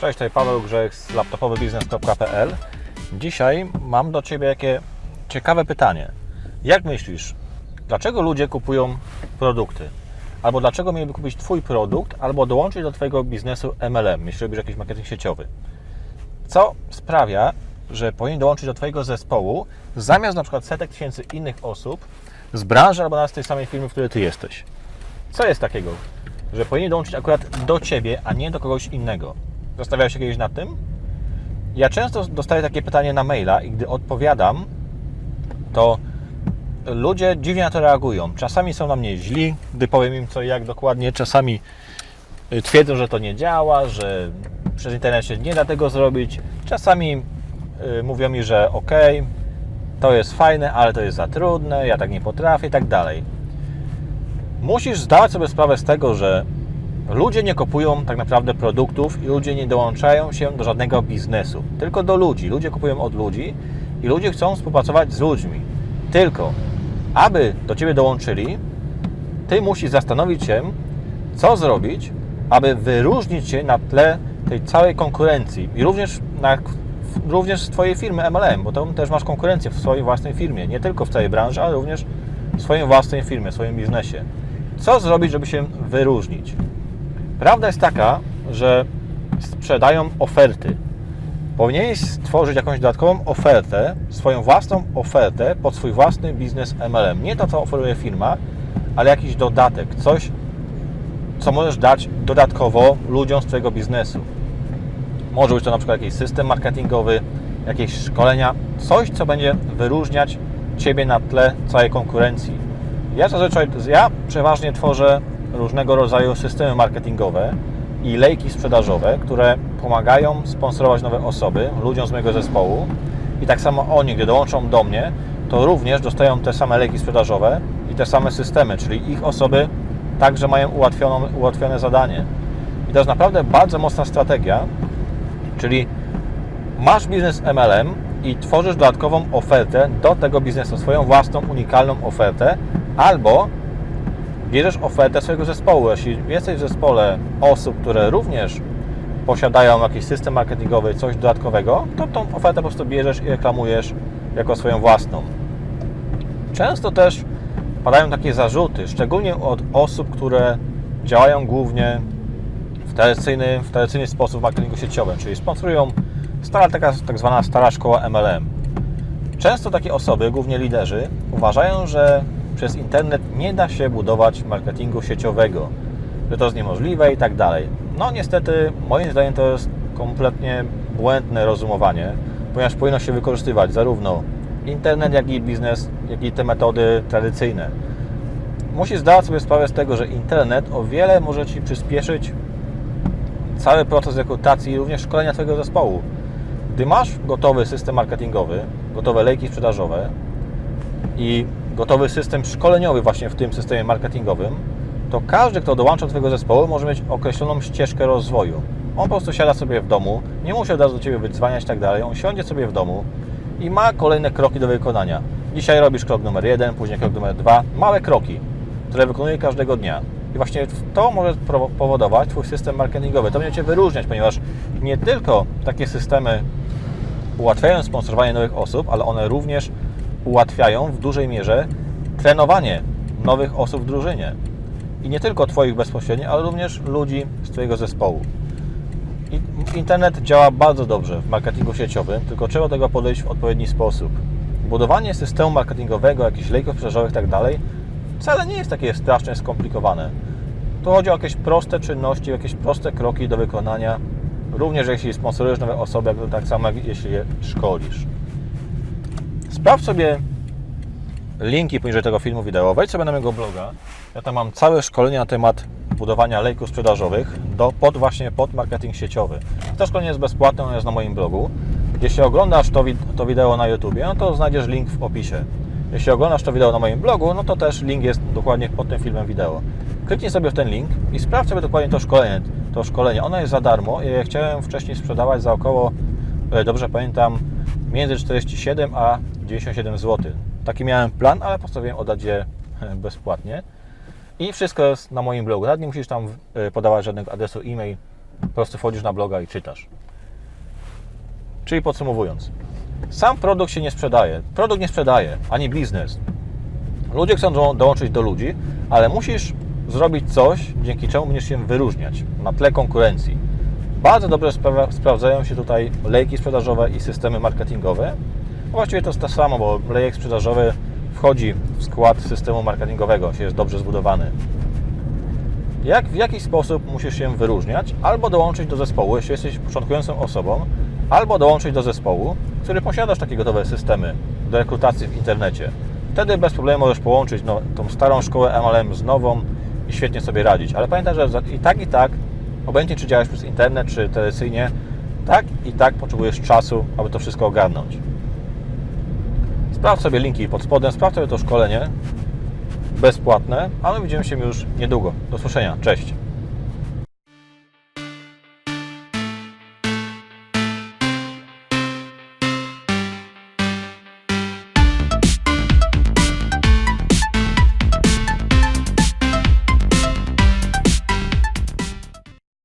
Cześć, tutaj Paweł Grzech z laptopowybiznes.pl Dzisiaj mam do Ciebie takie ciekawe pytanie. Jak myślisz, dlaczego ludzie kupują produkty? Albo dlaczego mieliby kupić Twój produkt, albo dołączyć do Twojego biznesu MLM, jeśli robisz jakiś marketing sieciowy? Co sprawia, że powinien dołączyć do Twojego zespołu zamiast na przykład setek tysięcy innych osób z branży albo nawet z tej samej firmy, w której Ty jesteś? Co jest takiego, że powinien dołączyć akurat do Ciebie, a nie do kogoś innego? Zastanawiałeś się kiedyś nad tym? Ja często dostaję takie pytanie na maila i gdy odpowiadam, to ludzie dziwnie na to reagują. Czasami są na mnie źli, gdy powiem im co i jak dokładnie. Czasami y, twierdzą, że to nie działa, że przez internet się nie da tego zrobić. Czasami y, mówią mi, że ok, to jest fajne, ale to jest za trudne, ja tak nie potrafię i tak dalej. Musisz zdawać sobie sprawę z tego, że ludzie nie kupują tak naprawdę produktów i ludzie nie dołączają się do żadnego biznesu, tylko do ludzi. Ludzie kupują od ludzi i ludzie chcą współpracować z ludźmi. Tylko, aby do Ciebie dołączyli, Ty musisz zastanowić się, co zrobić, aby wyróżnić się na tle tej całej konkurencji i również, na, również z Twojej firmy MLM, bo tam też masz konkurencję w swojej własnej firmie, nie tylko w całej branży, ale również w swojej własnej firmie, w swoim biznesie. Co zrobić, żeby się wyróżnić? Prawda jest taka, że sprzedają oferty. Powinieneś stworzyć jakąś dodatkową ofertę, swoją własną ofertę pod swój własny biznes MLM. Nie to, co oferuje firma, ale jakiś dodatek, coś, co możesz dać dodatkowo ludziom z Twojego biznesu. Może być to na przykład jakiś system marketingowy, jakieś szkolenia, coś, co będzie wyróżniać Ciebie na tle całej konkurencji. Ja zazwyczaj, ja przeważnie tworzę różnego rodzaju systemy marketingowe i lejki sprzedażowe, które pomagają sponsorować nowe osoby, ludziom z mojego zespołu i tak samo oni, gdy dołączą do mnie, to również dostają te same lejki sprzedażowe i te same systemy, czyli ich osoby także mają ułatwioną, ułatwione zadanie. I to jest naprawdę bardzo mocna strategia, czyli masz biznes MLM i tworzysz dodatkową ofertę do tego biznesu, swoją własną, unikalną ofertę, albo bierzesz ofertę swojego zespołu. Jeśli jesteś w zespole osób, które również posiadają jakiś system marketingowy, coś dodatkowego, to tą ofertę po prostu bierzesz i reklamujesz jako swoją własną. Często też padają takie zarzuty, szczególnie od osób, które działają głównie w tradycyjny, w tradycyjny sposób w marketingu sieciowym, czyli sponsorują stara, taka tak zwana stara szkoła MLM. Często takie osoby, głównie liderzy, uważają, że przez internet nie da się budować marketingu sieciowego, że to jest niemożliwe i tak dalej. No niestety, moim zdaniem to jest kompletnie błędne rozumowanie, ponieważ powinno się wykorzystywać zarówno internet, jak i biznes, jak i te metody tradycyjne. Musisz zdawać sobie sprawę z tego, że internet o wiele może Ci przyspieszyć cały proces rekrutacji i również szkolenia Twojego zespołu. Gdy masz gotowy system marketingowy, gotowe lejki sprzedażowe i gotowy system szkoleniowy właśnie w tym systemie marketingowym, to każdy, kto dołącza do Twojego zespołu, może mieć określoną ścieżkę rozwoju. On po prostu siada sobie w domu, nie musi od razu do Ciebie wydzwaniać i tak dalej, on siądzie sobie w domu i ma kolejne kroki do wykonania. Dzisiaj robisz krok numer jeden, później krok numer dwa, małe kroki, które wykonuje każdego dnia. I właśnie to może powodować Twój system marketingowy. To będzie Cię wyróżniać, ponieważ nie tylko takie systemy ułatwiają sponsorowanie nowych osób, ale one również ułatwiają w dużej mierze trenowanie nowych osób w drużynie. I nie tylko Twoich bezpośrednio, ale również ludzi z Twojego zespołu. I internet działa bardzo dobrze w marketingu sieciowym, tylko trzeba do tego podejść w odpowiedni sposób. Budowanie systemu marketingowego, jakichś lejków sprzedażowych tak dalej, wcale nie jest takie strasznie skomplikowane. Tu chodzi o jakieś proste czynności, jakieś proste kroki do wykonania, również jeśli sponsorujesz nowe osoby, tak samo jak jeśli je szkolisz. Sprawdź sobie linki poniżej tego filmu wideo, wejdź sobie na mojego bloga. Ja tam mam całe szkolenie na temat budowania lejków sprzedażowych do, pod właśnie pod marketing sieciowy. To szkolenie jest bezpłatne, ono jest na moim blogu. Jeśli oglądasz to, to wideo na YouTubie, no to znajdziesz link w opisie. Jeśli oglądasz to wideo na moim blogu, no to też link jest dokładnie pod tym filmem wideo. Kliknij sobie w ten link i sprawdź sobie dokładnie to szkolenie. To szkolenie, ono jest za darmo. Ja chciałem wcześniej sprzedawać za około, e, dobrze pamiętam, między 47 a 97 zł. Taki miałem plan, ale postanowiłem oddać je bezpłatnie. I wszystko jest na moim blogu. Nawet nie musisz tam podawać żadnego adresu e-mail. Po prostu wchodzisz na bloga i czytasz. Czyli podsumowując, sam produkt się nie sprzedaje. Produkt nie sprzedaje, ani biznes. Ludzie chcą do- dołączyć do ludzi, ale musisz zrobić coś, dzięki czemu będziesz się wyróżniać na tle konkurencji. Bardzo dobrze spra- sprawdzają się tutaj lejki sprzedażowe i systemy marketingowe. No Właściwie to jest to samo, bo lejek sprzedażowy wchodzi w skład systemu marketingowego, jeśli jest dobrze zbudowany. Jak, w jaki sposób musisz się wyróżniać? Albo dołączyć do zespołu, jeśli jesteś początkującą osobą, albo dołączyć do zespołu, który posiadasz takie gotowe systemy do rekrutacji w internecie. Wtedy bez problemu możesz połączyć no, tą starą szkołę MLM z nową i świetnie sobie radzić. Ale pamiętaj, że i tak, i tak, obojętnie czy działasz przez internet, czy tradycyjnie, tak i tak potrzebujesz czasu, aby to wszystko ogarnąć. Sprawdź sobie linki pod spodem, sprawdź sobie to szkolenie bezpłatne, a my widzimy się już niedługo. Do słyszenia. Cześć.